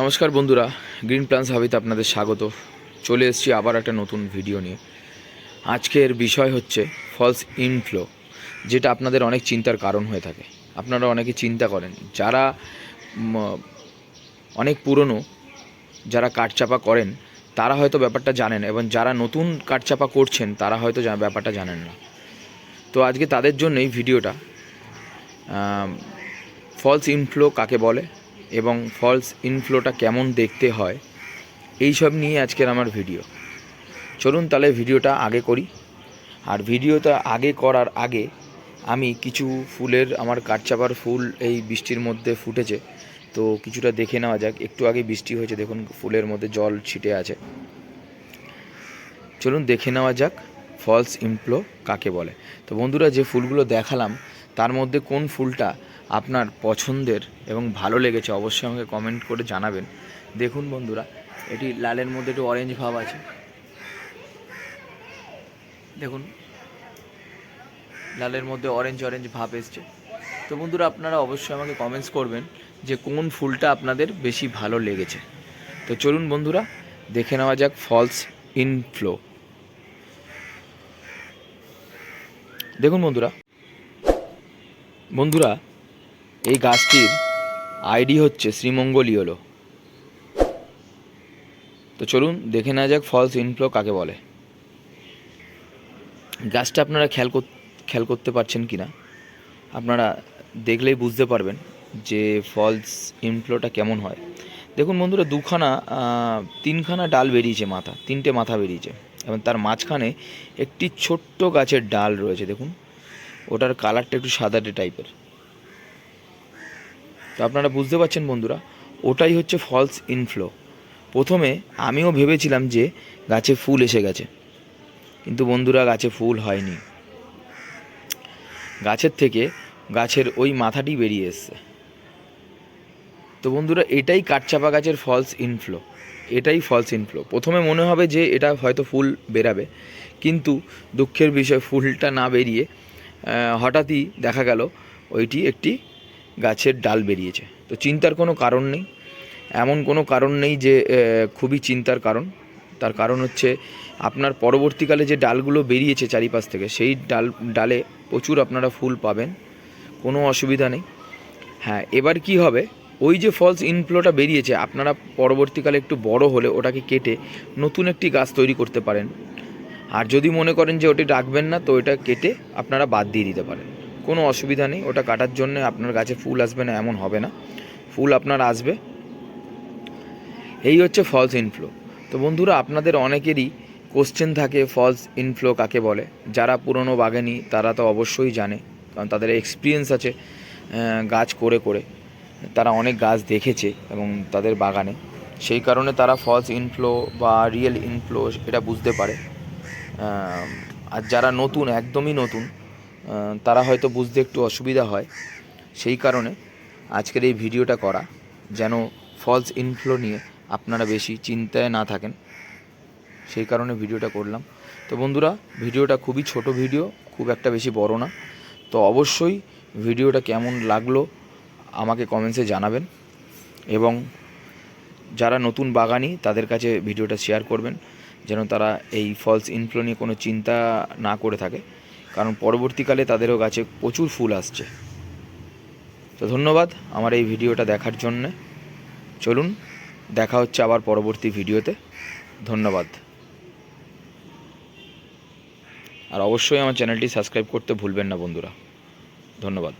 নমস্কার বন্ধুরা, green plunge হাবিতে আপনাদের স্বাগত। চলে এসেছি আবার একটা নতুন ভিডিও নিয়ে। আজকের বিষয় হচ্ছে ফলস ইনফ্লো যেটা আপনাদের অনেক চিন্তার কারণ হয়ে থাকে। আপনারা অনেকে চিন্তা করেন, যারা অনেক পুরনো, যারা কাঠচাপা করেন, তারা হয়তো ব্যাপারটা জানেন, এবং যারা নতুন কাঠচাপা করছেন, তারা হয়তো ব্যাপারটা জানেন না। তো আজকে তাদের জন্যই ভিডিওটা ফলস ইনফ্লো কাকে বলে এবং ফলস ইনফ্লোটা কেমন দেখতে হয় এই সব নিয়ে আজকের আমার ভিডিও চলুন তাহলে ভিডিওটা আগে করি। আর ভিডিওটা আগে করার আগে আমি কিছু ফুলের, আমার কাঠচাপার ফুল এই বৃষ্টির মধ্যে ফুটেছে। তো কিছুটা দেখে নেওয়া যাক, একটু আগে বৃষ্টি হয়েছে, দেখুন ফুলের মধ্যে জল ছিটে আছে। চলুন দেখে নেওয়া যাক ফলস ইমপ্লো কাকে বলে। তো বন্ধুরা, যে ফুলগুলো দেখালাম, তার মধ্যে কোন ফুলটা আপনার পছন্দের এবং ভালো লেগেছে, অবশ্যই আমাকে কমেন্ট করে জানাবেন। দেখুন বন্ধুরা, এটি লালের মধ্যে একটু অরেঞ্জ ভাব আছে। দেখুন, লালের মধ্যে অরেঞ্জ অরেঞ্জ ভাব এসছে। তো বন্ধুরা, আপনারা অবশ্যই আমাকে কমেন্টস করবেন যে কোন ফুলটা আপনাদের বেশি ভালো লেগেছে। তো চলুন বন্ধুরা, দেখে নেওয়া যাক ফলস ইনফ্লো দেখুন বন্ধুরা বন্ধুরা এই গাছটির আইডি হচ্ছে শ্রীমঙ্গল ইয়েলো তো চলুন দেখে নেওয়া যাক ফলস ইনফ্লো কাকে বলে। গাছটা আপনারা খেয়াল খেয়াল করতে পারছেন কি না আপনারা দেখলেই বুঝতে পারবেন যে ফলস ইনফ্লোটা কেমন হয়। দেখুন বন্ধুরা, দুখানা তিনখানা ডাল বেরিয়েছে মাথা, তিনটে মাথা বেরিয়েছে। এবং তার মাঝখানে একটি ছোট্ট গাছের ডাল রয়েছে, দেখুন। ওটার কালারটা একটু সাদাটে টাইপের তো আপনারা বুঝতে পারছেন বন্ধুরা, ওটাই হচ্ছে ফলস ইনফ্লো প্রথমে আমিও ভেবেছিলাম যে গাছে ফুল এসে গেছে, কিন্তু বন্ধুরা গাছে ফুল হয়নি। গাছের থেকে গাছের ওই মাথাটি বেরিয়ে এসছে। তো বন্ধুরা, এটাই কাঠচাপা গাছের ফলস ইনফ্লো এটাই ফলস ইনফ্লো প্রথমে মনে হবে যে এটা হয়তো ফুল বেরাবে, কিন্তু দুঃখের বিষয়, ফুলটা না বেরিয়ে হঠাৎই দেখা গেল ওইটি একটি গাছের ডাল বেরিয়েছে। তো চিন্তার কোনো কারণ নেই। এমন কোনো কারণ নেই যে খুবই চিন্তার কারণ। তার কারণ হচ্ছে, আপনার পরবর্তীকালে যে ডালগুলো বেরিয়েছে চারিপাশ থেকে, সেই ডাল, ডালে প্রচুর আপনারা ফুল পাবেন। কোনো অসুবিধা নেই। হ্যাঁ এবার কি হবে? ওই যে ফলস ইনফ্লোটা বেরিয়েছে, আপনারা পরবর্তীকালে একটু বড় হলে ওটাকে কেটে নতুন একটি গাছ তৈরি করতে পারেন। আর যদি মনে করেন যে ওটি রাখবেন না, তো ওটা কেটে আপনারা বাদ দিয়ে দিতে পারেন। কোনো অসুবিধা নেই, ওটা কাটার জন্য আপনার গাছে ফুল আসবে না, এমন হবে না। ফুল আপনার আসবে। এই হচ্ছে ফলস ইনফ্লো তো বন্ধুরা, আপনাদের অনেকেরই কোশ্চেন থাকে ফলস ইনফ্লো কাকে বলে? যারা পুরনো বাগানি, তারা তো অবশ্যই জানে, কারণ তাদের এক্সপিরিয়েন্স আছে গাছ করে করে। তারা অনেক গাছ দেখেছে এবং তাদের বাগানে। সেই কারণে তারা ফলস ইনফ্লো বা রিয়েল ইনফ্লো এটা বুঝতে পারে। আর যারা নতুন, একদমই নতুন তারা হয়তো বুঝতে একটু অসুবিধা হয়। সেই কারণে আজকের এই ভিডিওটা করা, যেন ফলস ইনফ্লো নিয়ে আপনারা বেশি চিন্তায় না থাকেন। সেই কারণে ভিডিওটা করলাম। তো বন্ধুরা, ভিডিওটা খুবই ছোট ভিডিও, খুব একটা বেশি বড় না। তো অবশ্যই ভিডিওটা কেমন লাগল আমাকে কমেন্টসে জানাবেন। এবং যারা নতুন বাগানি, তাদের কাছে ভিডিওটা শেয়ার করবেন, যেন তারা এই ফলস ইনফ্লো নিয়ে কোনো চিন্তা না করে থাকে। কারণ পরবর্তীকালে তাদেরও গাছে প্রচুর ফুল আসছে। তো ধন্যবাদ আমার এই ভিডিওটা দেখার জন্যে। চলুন, দেখা হচ্ছে আবার পরবর্তী ভিডিওতে। ধন্যবাদ। আর অবশ্যই আমার চ্যানেলটি সাবস্ক্রাইব করতে ভুলবেন না বন্ধুরা। ধন্যবাদ।